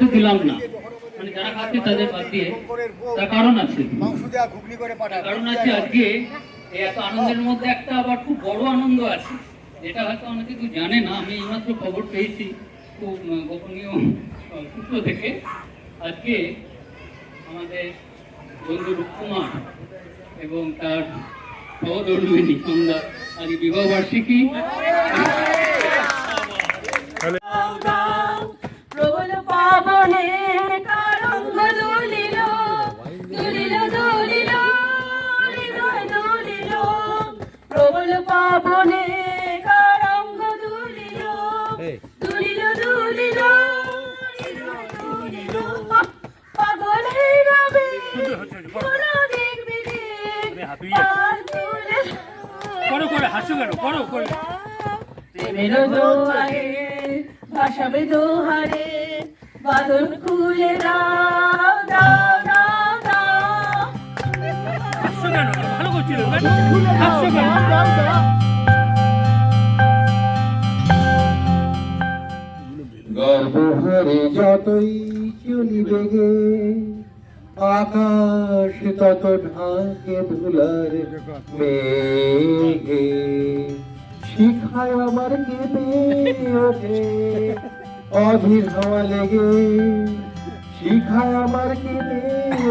বলতে দিলাম না। মানে যারা খাচ্ছে তাদের বাদ দিয়ে তার কারণ আছে। কারণ আছে আজকে এত আনন্দের মধ্যে একটা আবার খুব বড় আনন্দ আছে। যেটা হয়তো অনেকে জানে না, আমি এইমাত্র খবর পেয়েছি খুব গোপনীয় সূত্র থেকে। আজকে আমাদের বন্ধু রূপকুমার এবং তার সহধর্মিনী সন্ধ্যা বিবাহ বার্ষিকী কেন করো করে। প্রেমের দোয়ারে ভাসাবে দোহারে বাদন খুলে দাও দাও দাও দাও। হাসছো কেন? ভালো করছিল হাসছো কেন? গর্বহারে যতই চলিবে গে আকাশ তত ঢাকে ভুলার মেঘে। শিখায় আমার কেঁপে ওঠে, অধীর হাওয়া লেগে। শিখায় আমার কেঁপে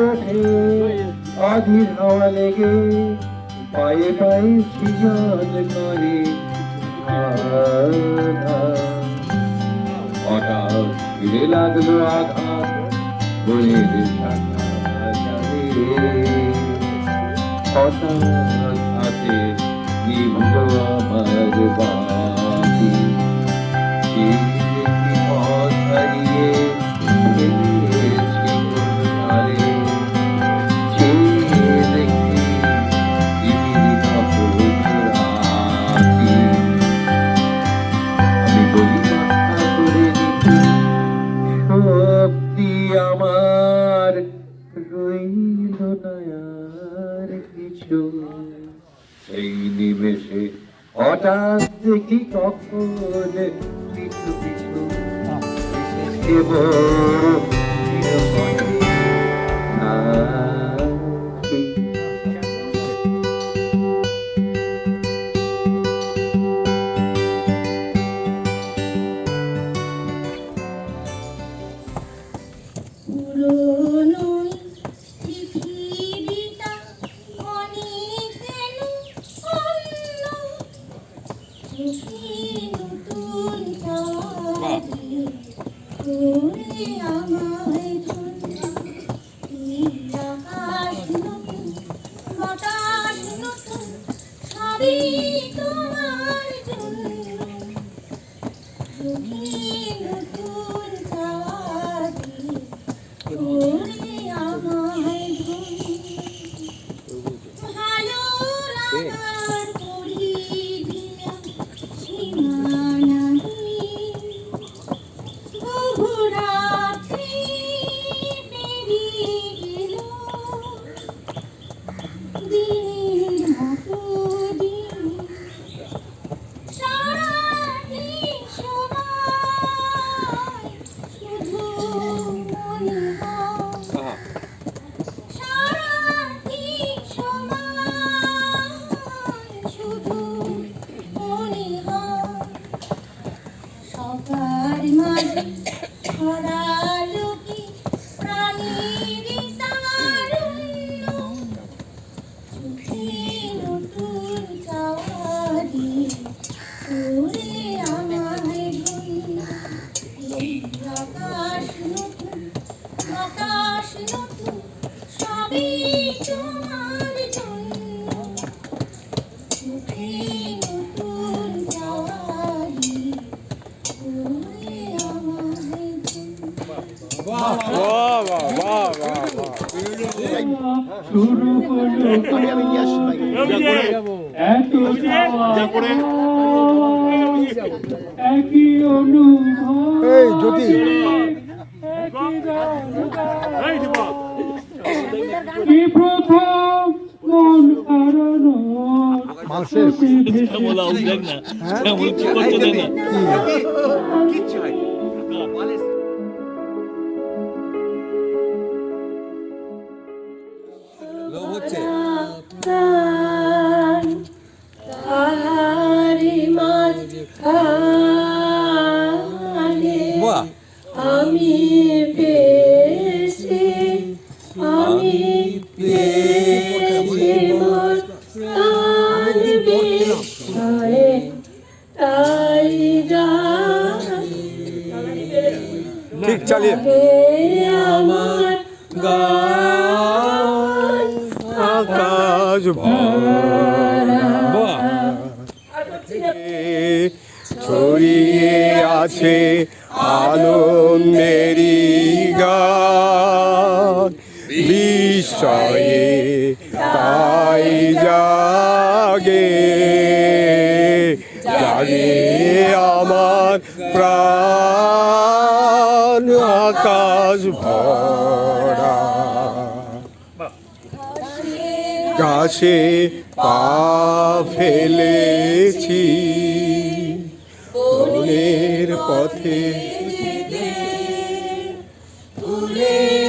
ওঠে, অধীর হাওয়া লেগে। পায়ে পায়ে সৃজন করে। হঠাৎ লাগল আঘাত বনের শাখা জানে হঠাৎ হাতে নিভল এই নিমেষে হঠাৎ দেখি কখন কিছু কিছু কেবল নিরবধি একই অনুভব। এই মন হারানো মাংসের বলা দেখ না। কেমন কি আমি পেয়েছি আমি পেয়েছি মোর প্রাণ বিষয়ে তাই ঠিক চালিয়ে। আমার গান আকাশ ভরা। ছড়িয়ে আছে আনন্দেরই গান। বিষয়ে তাই জাগে। জাগে আমার প্রাণ আকাশ ভরা। গাছে পা ফেলেছি। বনের পথে ফুলের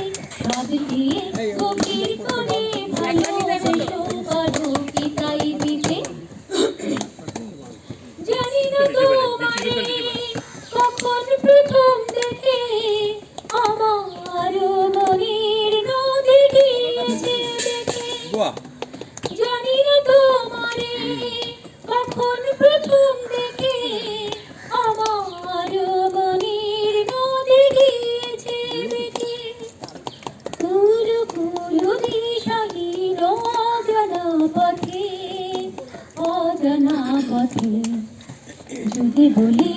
পথে যদি বলি,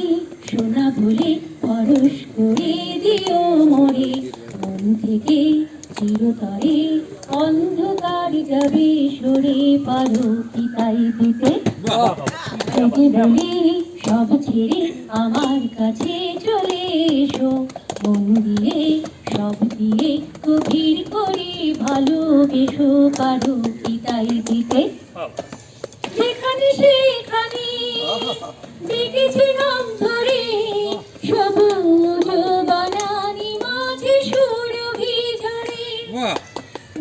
সোনা বলে পরশ করে দিও মরে মন থেকে চিরতরে অন্ধকার যাবে সরে পারো কি তাই দিতে। যদি বলি, সব ছেড়ে আমার কাছে চলে এসো। মন দিয়ে সব দিয়ে গভীর করে ভালোবেসো পারো কি তাই দিতে। যেখানে সেখানে দেখেছি নাম ধরে সবুজ বানানি মাঝে সুরভি ঝরে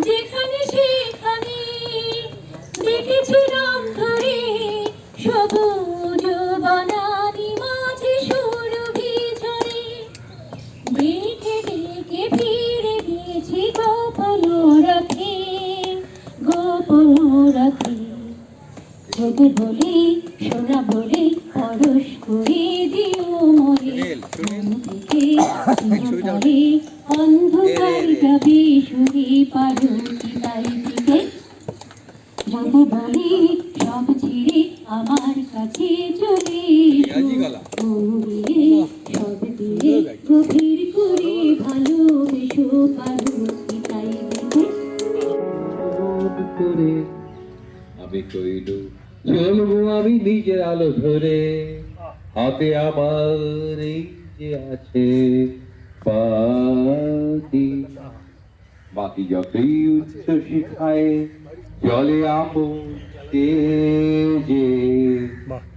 যেখানে সেখানে দেখেছি নাম ধরে সবুজ বানানি মাঝে সুরভি ঝরে দেখে দেখে ফিরে গিয়েছি গোপন রাখে গোপন রাখে। যদি বলি সোনা বলে পরশ করে দিও মরে। মন চিরতরে অন্ধকার যাবে শুধু পারো কি তাই দিতে যদি বলি সব ছেড়ে আমার কাছে চলে মন দিয়ে সব দিয়ে গভীর করে ভালোবেসো পারো কি তাই করে আমি কইল চলবো আমি নিজের আলো ধরে হাতে আমার এই যে আছে বাকি যতই উচ্চ শিখায়, জলে আপন যে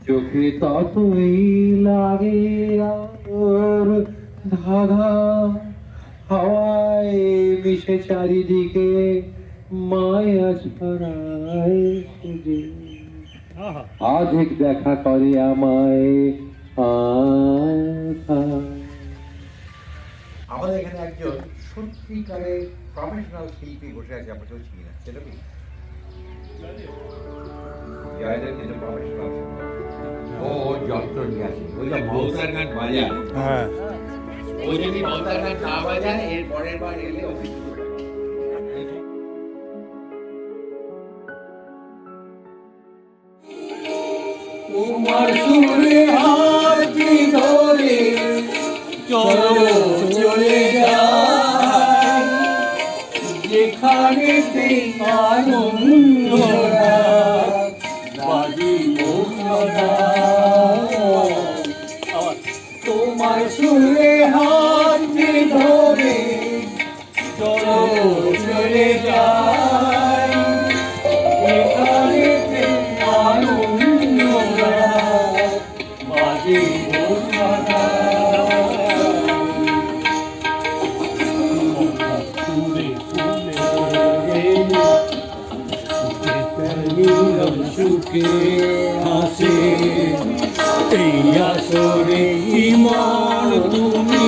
চোখে ততই লাগে আর হাওয়ায় মিশে চারিদিকে মায়া ছড়ায় আধিক দেখা করে আমায়। আমাদের এখানে একজন সত্যিকারের প্রফেশনাল শিল্পী বসে আছে আমরা কেউ চিনি না সেটা কি? ও যন্ত্র নিয়ে আসে। ওই যে বৌতার গান বাজায় হ্যাঁ। ও যদি গান না বাজায় এর পরের বার এলে তোমার সুরে হাতি ধরে চলো চলে যাই। যেখানে আনন্দ বাজি তোমার সুরে এই আসরে ইমান তুমি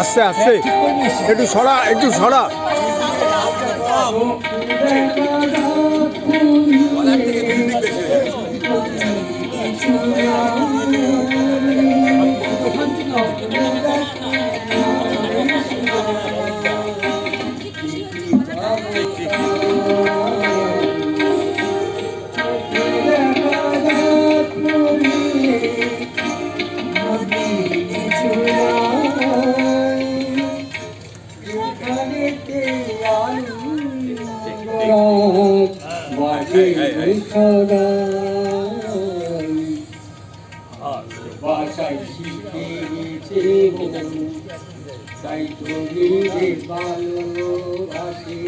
আস্তে আস্তে একটু সরা একটু সরা। বাসায় শিখেছে তাই তুমি যে ভালোবাসে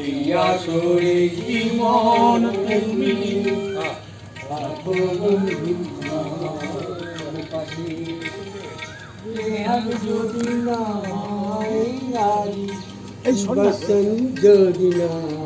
এই আসরে জীবন তুমি যদি না যদি না